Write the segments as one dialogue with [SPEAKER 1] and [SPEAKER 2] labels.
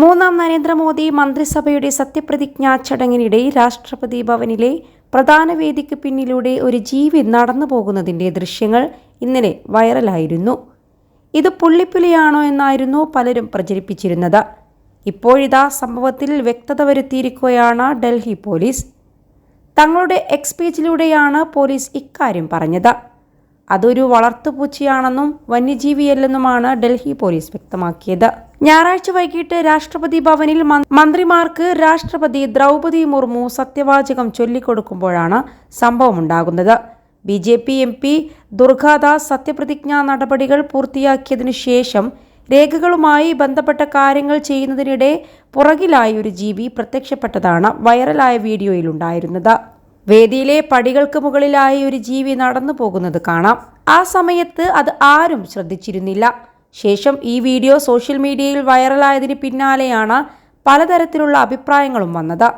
[SPEAKER 1] മൂന്നാം നരേന്ദ്രമോദി മന്ത്രിസഭയുടെ സത്യപ്രതിജ്ഞാ ചടങ്ങിനിടെ രാഷ്ട്രപതി ഭവനിലെ പ്രധാന വേദിക്ക് പിന്നിലൂടെ ഒരു ജീവി നടന്നു പോകുന്നതിന്റെ ദൃശ്യങ്ങൾ ഇന്നലെ വൈറലായിരുന്നു. ഇത് പുള്ളിപ്പുലിയാണോ എന്നായിരുന്നു പലരും പ്രചരിപ്പിച്ചിരുന്നത്. ഇപ്പോഴിതാ സംഭവത്തിൽ വ്യക്തത വരുത്തിയിരിക്കുകയാണ് ഡൽഹി പോലീസ്. തങ്ങളുടെ എക്സ് പോലീസ് ഇക്കാര്യം പറഞ്ഞത്. അതൊരു വളർത്തുപൂച്ചയാണെന്നും വന്യജീവിയല്ലെന്നുമാണ് ഡൽഹി പോലീസ് വ്യക്തമാക്കിയത്. ഞായറാഴ്ച വൈകിട്ട് രാഷ്ട്രപതി ഭവനിൽ മന്ത്രിമാർക്ക് രാഷ്ട്രപതി ദ്രൗപതി മുർമു സത്യവാചകം ചൊല്ലിക്കൊടുക്കുമ്പോഴാണ് സംഭവമുണ്ടാകുന്നത്. B J P M P Durgadas സത്യപ്രതിജ്ഞാ നടപടികൾ പൂർത്തിയാക്കിയതിനു ശേഷം രേഖകളുമായി ബന്ധപ്പെട്ട കാര്യങ്ങൾ ചെയ്യുന്നതിനിടെ പുറകിലായി ഒരു ജീവി പ്രത്യക്ഷപ്പെട്ടതാണ് വൈറലായ വീഡിയോയിലുണ്ടായിരുന്നത്. വേദിയിലെ പടികൾക്ക് മുകളിലായി ഒരു ജീവി നടന്നു പോകുന്നത് കാണാം. ആ സമയത്ത് അത് ആരും ശ്രദ്ധിച്ചിരുന്നില്ല. ശേഷം ഈ വീഡിയോ സോഷ്യൽ മീഡിയയിൽ വൈറലായതിന് പിന്നാലെയാണ് പലതരത്തിലുള്ള അഭിപ്രായങ്ങളും വന്നത്.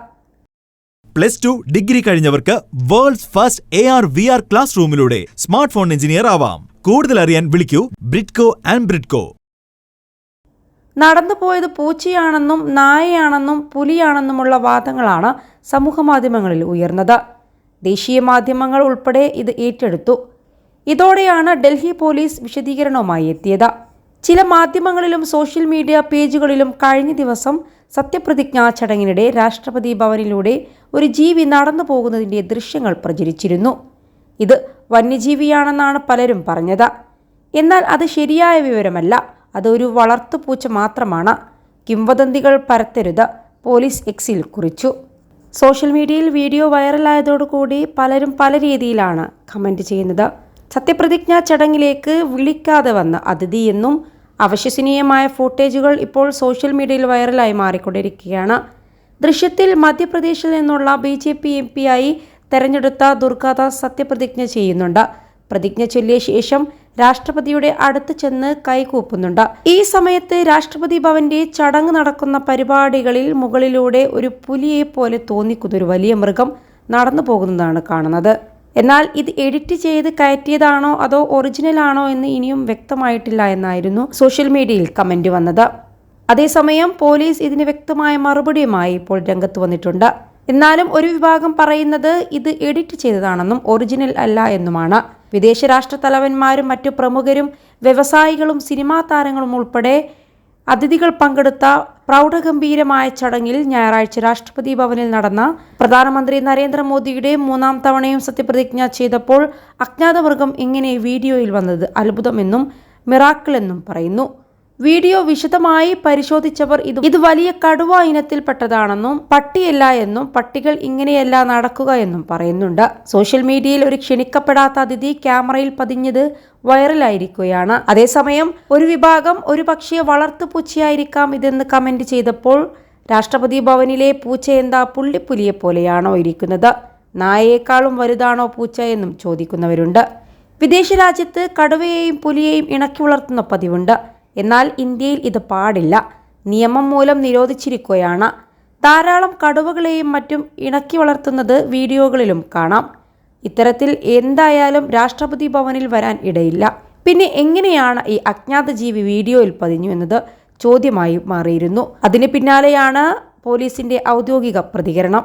[SPEAKER 2] Plus two degree കഴിഞ്ഞവർക്ക് world's first A R V R class റൂമിലൂടെ smart phone engineer ആവാം. കൂടുതൽ അറിയാൻ വിളിക്കൂ ബ്രിഡ്കോ ആൻഡ് ബ്രിഡ്കോ.
[SPEAKER 1] നടന്നുപോയത് പൂച്ചയാണെന്നും നായയാണെന്നും പുലിയാണെന്നുമുള്ള വാദങ്ങളാണ് സമൂഹമാധ്യമങ്ങളിൽ ഉയർന്നത്. ദേശീയ മാധ്യമങ്ങൾ ഉൾപ്പെടെ ഇത് ഏറ്റെടുത്തു. ഇതോടെയാണ് ഡൽഹി പോലീസ് വിശദീകരണവുമായി എത്തിയത്. ചില മാധ്യമങ്ങളിലും സോഷ്യൽ മീഡിയ പേജുകളിലും കഴിഞ്ഞ ദിവസം സത്യപ്രതിജ്ഞാ ചടങ്ങിനിടെ രാഷ്ട്രപതി ഭവനിലൂടെ ഒരു ജീവി നടന്നു പോകുന്നതിന്റെ ദൃശ്യങ്ങൾ പ്രചരിച്ചിരുന്നു. ഇത് വന്യജീവിയാണെന്നാണ് പലരും പറഞ്ഞത്. എന്നാൽ അത് ശരിയായ വിവരമല്ല. അതൊരു വളർത്തുപൂച്ച മാത്രമാണ്. കിംവദന്തികൾ പരത്തരുത് പോലീസ് എക്സിൽ കുറിച്ചു. സോഷ്യൽ മീഡിയയിൽ വീഡിയോ വൈറലായതോടുകൂടി പലരും പല രീതിയിലാണ് കമന്റ് ചെയ്യുന്നത്. സത്യപ്രതിജ്ഞാ ചടങ്ങിലേക്ക് വിളിക്കാതെ വന്ന അതിഥിയെന്നും അവിശ്വസനീയമായ ഫൂട്ടേജുകൾ ഇപ്പോൾ സോഷ്യൽ മീഡിയയിൽ വൈറലായി മാറിക്കൊണ്ടിരിക്കുകയാണ്. ദൃശ്യത്തിൽ മധ്യപ്രദേശിൽ നിന്നുള്ള ബി ജെ പി എം പിയായി തെരഞ്ഞെടുത്ത ദുർഗാദാസ് സത്യപ്രതിജ്ഞ ചെയ്യുന്നുണ്ട്. പ്രതിജ്ഞ ചൊല്ലിയ ശേഷം രാഷ്ട്രപതിയുടെ അടുത്ത് ചെന്ന് കൈകൂപ്പുന്നുണ്ട്. ഈ സമയത്ത് രാഷ്ട്രപതി ഭവന്റെ ചടങ്ങ് നടക്കുന്ന പരിപാടികളിൽ മുകളിലൂടെ ഒരു പുലിയെ പോലെ തോന്നിക്കുന്ന ഒരു വലിയ മൃഗം നടന്നു പോകുന്നതാണ് കാണുന്നത്. എന്നാൽ ഇത് എഡിറ്റ് ചെയ്ത് കയറ്റിയതാണോ അതോ ഒറിജിനൽ ആണോ എന്ന് ഇനിയും വ്യക്തമായിട്ടില്ല എന്നായിരുന്നു സോഷ്യൽ മീഡിയയിൽ കമന്റ് വന്നത്. അതേസമയം പോലീസ് ഇതിന് വ്യക്തമായ മറുപടിയുമായി ഇപ്പോൾ രംഗത്ത് വന്നിട്ടുണ്ട്. എന്നാലും ഒരു വിഭാഗം പറയുന്നത് ഇത് എഡിറ്റ് ചെയ്തതാണെന്നും ഒറിജിനൽ അല്ല എന്നുമാണ്. വിദേശ രാഷ്ട്ര തലവന്മാരും മറ്റു പ്രമുഖരും വ്യവസായികളും സിനിമാ താരങ്ങളും ഉൾപ്പെടെ അതിഥികൾ പങ്കെടുത്ത പ്രൗഢഗംഭീരമായ ചടങ്ങിൽ ഞായറാഴ്ച രാഷ്ട്രപതി ഭവനിൽ നടന്ന പ്രധാനമന്ത്രി നരേന്ദ്രമോദിയുടെ മൂന്നാം തവണയും സത്യപ്രതിജ്ഞ ചെയ്തപ്പോൾ അജ്ഞാതവർഗം ഇങ്ങനെ വീഡിയോയിൽ വന്നത് അത്ഭുതമെന്നും മിറാക്കിൾ എന്നും പറയുന്നു. വീഡിയോ വിശദമായി പരിശോധിച്ചവർ ഇത് ഇത് വലിയ കടുവ ഇനത്തിൽപ്പെട്ടതാണെന്നും പട്ടിയല്ല എന്നും പട്ടികൾ ഇങ്ങനെയല്ല നടക്കുക എന്നും പറയുന്നുണ്ട്. സോഷ്യൽ മീഡിയയിൽ ഒരു ക്ഷണിക്കപ്പെടാത്ത അതിഥി ക്യാമറയിൽ പതിഞ്ഞത് വൈറലായിരിക്കുകയാണ്. അതേസമയം ഒരു വിഭാഗം ഒരു പക്ഷിയെ വളർത്തു പൂച്ചയായിരിക്കാം ഇതെന്ന് കമന്റ് ചെയ്തപ്പോൾ രാഷ്ട്രപതി ഭവനിലെ പൂച്ച എന്താ പുള്ളിപ്പുലിയെ പോലെയാണോ ഇരിക്കുന്നത്? നായയേക്കാളും വലുതാണോ പൂച്ച എന്നും ചോദിക്കുന്നവരുണ്ട്. വിദേശ രാജ്യത്ത് കടുവയെയും പുലിയെയും ഇണക്കി വളർത്തുന്ന പതിവുണ്ട്. എന്നാൽ ഇന്ത്യയിൽ ഇത് പാടില്ല. നിയമം മൂലം നിരോധിച്ചിരിക്കുകയാണ്. ധാരാളം കടുവകളെയും മറ്റും ഇണക്കി വളർത്തുന്നത് വീഡിയോകളിലും കാണാം. ഇത്തരത്തിൽ എന്തായാലും രാഷ്ട്രപതി ഭവനിൽ വരാൻ ഇടയില്ല. പിന്നെ എങ്ങനെയാണ് ഈ അജ്ഞാത ജീവി വീഡിയോയിൽ പതിഞ്ഞു എന്നത് ചോദ്യമായി മാറിയിരുന്നു. അതിന് പിന്നാലെയാണ് പോലീസിന്റെ ഔദ്യോഗിക പ്രതികരണം.